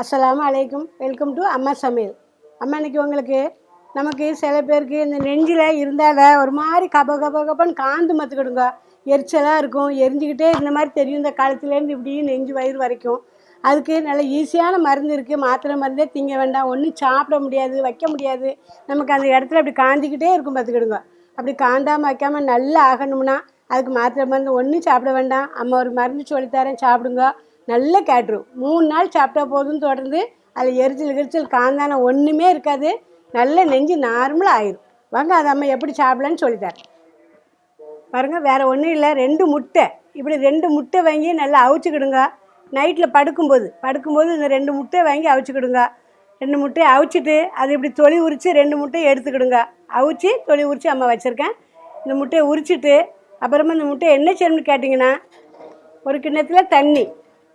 அஸ்ஸலாமு அலைக்கும். Welcome to அம்மா சமையல். அம்மா இன்னைக்கு உங்களுக்கு நமக்கு சில பேருக்கு இந்த நெஞ்சில் இருந்தால ஒரு மாதிரி கப கப கபன்னு காந்து மத்துக்கிடுங்க. எரிச்சலாக இருக்கும். எரிஞ்சுக்கிட்டே இருந்த மாதிரி தெரியும். இந்த காலத்துலேருந்து இப்படி நெஞ்சு வயிறு வரைக்கும். அதுக்கு நல்ல ஈஸியான மருந்து இருக்குது மாத்திரை மருந்தே திங்க வேண்டாம். ஒன்றும் சாப்பிட முடியாது. வைக்க முடியாது. நமக்கு அந்த இடத்துல அப்படி காந்திக்கிட்டே இருக்கும் பார்த்துக்கிடுங்க. அப்படி காந்தாமல் வைக்காமல் நல்லா ஆகணும்னா அதுக்கு மாத்திரை மருந்து ஒன்றும் சாப்பிட வேண்டாம். அம்மா ஒரு மருந்து சொல்லித்தரேன். சாப்பிடுங்க. நல்ல கேட்ரும் மூணு நாள் சாப்பிட்டா போதும் தொடர்ந்து அதில் எரிச்சல் எரிச்சல் காந்தானம் ஒன்றுமே இருக்காது. நல்ல நெஞ்சு நார்மலாக ஆயிரும். வாங்க அதை அம்மா எப்படி சாப்பிடலான்னு சொல்லித்தரேன். பாருங்கள் வேறு ஒன்றும் இல்லை. ரெண்டு முட்டை. இப்படி ரெண்டு முட்டை வாங்கி நல்லா அவிச்சுக்கிடுங்க. நைட்டில் படுக்கும்போது படுக்கும்போது இந்த ரெண்டு முட்டை வாங்கி அவிச்சுக்கிடுங்க. ரெண்டு முட்டையை அவிச்சிட்டு அது இப்படி தொளி உரித்து ரெண்டு முட்டையை எடுத்துக்கிடுங்க. அவிச்சு தொளி உரித்து அம்மா வச்சுருக்கேன். இந்த முட்டையை உரிச்சிட்டு அப்புறமா இந்த முட்டையை என்ன செய்யணும்னு கேட்டிங்கன்னா ஒரு கிண்ணத்தில் தண்ணி.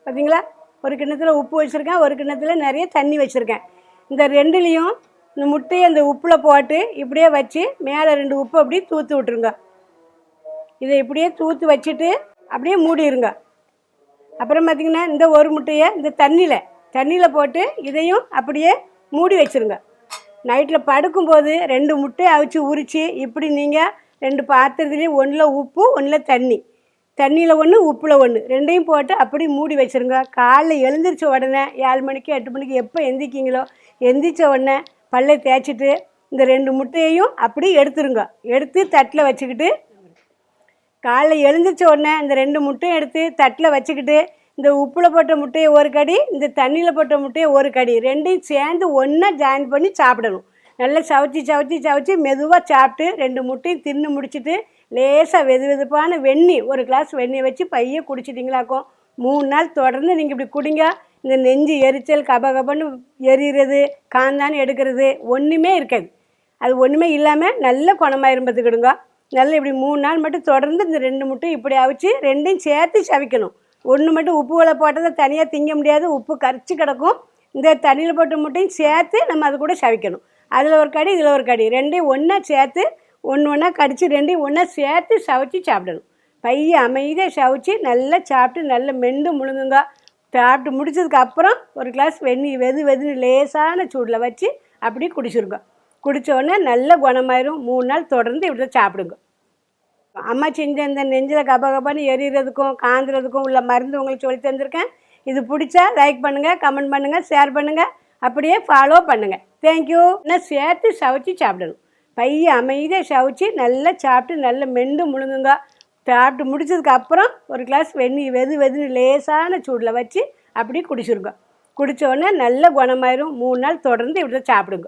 பார்த்தீங்களா ஒரு கிண்ணத்தில் உப்பு வச்சுருக்கேன் ஒரு கிண்ணத்தில் நிறைய தண்ணி வச்சுருக்கேன். இந்த ரெண்டுலேயும் இந்த முட்டையை அந்த உப்பில் போட்டு இப்படியே வச்சு மேலே ரெண்டு உப்பு அப்படியே தூத்து விட்ருங்க இதை இப்படியே தூத்து வச்சுட்டு அப்படியே மூடிடுங்க அப்புறம் பார்த்திங்கன்னா இந்த ஒரு முட்டையை இந்த தண்ணியில் தண்ணியில் போட்டு இதையும் அப்படியே மூடி வச்சுருங்க. நைட்டில் படுக்கும்போது ரெண்டு முட்டையை அவிச்சு உரித்து இப்படி நீங்கள் ரெண்டு பாத்திரத்துலேயும் ஒன்றில் உப்பு ஒன்றில் தண்ணி. தண்ணியில் ஒன்று உப்பில் ஒன்று ரெண்டையும் போட்டு அப்படி மூடி வச்சுருங்க. காலைல எழுந்திரிச்ச உடனே ஏழு மணிக்கு எட்டு மணிக்கு எப்போ எந்திரிக்கிங்களோ எந்திரிச்ச உடனே பல்லை தேய்ச்சிட்டு இந்த ரெண்டு முட்டையையும் அப்படி எடுத்துருங்க. எடுத்து தட்டில் வச்சுக்கிட்டு காலைல எழுந்திரிச்ச உடனே இந்த ரெண்டு முட்டையும் எடுத்து தட்டில் வச்சுக்கிட்டு இந்த உப்பில் போட்ட முட்டையை ஒரு கடி இந்த தண்ணியில் போட்ட முட்டையை ஒரு கடி ரெண்டையும் சேர்ந்து ஒன்றா ஜாயின் பண்ணி சாப்பிடணும். நல்லா சவச்சி சவச்சி சவச்சி மெதுவாக சாப்பிட்டு ரெண்டு முட்டையும் தின்னு முடிச்சுட்டு லேசாக வெது வெதுப்பான வெந்நி ஒரு கிளாஸ் வெந்நி வச்சு பைய குடிச்சிட்டிங்களாக்கும் மூணு நாள் தொடர்ந்து நீங்கள் இப்படி குடிங்க. இந்த நெஞ்சு எரிச்சல் கபகபன்னு எரியிறது எரிகிறது காந்தான்னு எடுக்கிறது ஒன்றுமே இருக்காது. அது ஒன்றுமே இல்லாமல் நல்ல குணமாயிரும் பார்த்துக்கிடுங்க. நல்லா இப்படி மூணு நாள் மட்டும் தொடர்ந்து இந்த ரெண்டு முட்டையும் இப்படி அவிச்சு ரெண்டையும் சேர்த்து சவிக்கணும். ஒன்று மட்டும் உப்பு உலை போட்டதை தனியாக திங்க முடியாது. உப்பு கரைச்சி கிடக்கும். இந்த தண்ணியில் போட்ட முட்டையும் சேர்த்து நம்ம அது கூட சவிக்கணும். அதில் ஒரு கடி இதில் ஒரு கடி. ரெண்டையும் ஒன்றா சேர்த்து ஒன்று ஒன்றா கடித்து ரெண்டையும் ஒன்றா சேர்த்து சவைச்சி சாப்பிடணும். பைய அமைதியாக சவைச்சி நல்லா சாப்பிட்டு நல்லா மெண்டு முழுங்குங்க. சாப்பிட்டு முடிச்சதுக்கு அப்புறம் ஒரு கிளாஸ் வெந்நி வெது வெதுன்னு லேசான சூடில் வச்சு அப்படியே குடிச்சிருங்க. குடித்தோடனே நல்ல குணமாயிரும். மூணு நாள் தொடர்ந்து இப்படி தான் சாப்பிடுங்க. அம்மா செஞ்ச இந்த நெஞ்சில் கபகபான்னு எரியறதுக்கும் காந்துறதுக்கும் உள்ள மருந்து உங்களுக்கு சொல்லி தந்திருக்கேன். இது பிடிச்சா லைக் பண்ணுங்கள் கமெண்ட் பண்ணுங்கள் ஷேர் பண்ணுங்கள் அப்படியே ஃபாலோ பண்ணுங்கள் தேங்க்யூ இன்னும் சேர்த்து சவைச்சி சாப்பிடணும். பைய அமைதியாக சவைச்சி நல்லா சாப்பிட்டு நல்லா மெண்டு முழுங்குங்க. சாப்பிட்டு முடிச்சதுக்கு அப்புறம் ஒரு கிளாஸ் வெந்நீர் வெது வெதுன்னு லேசான சூடில் வச்சு அப்படியே குடிச்சிருங்க. குடித்தோடனே நல்ல குணமாயிரும். மூணு நாள் தொடர்ந்து இப்படி தான் சாப்பிடுங்க.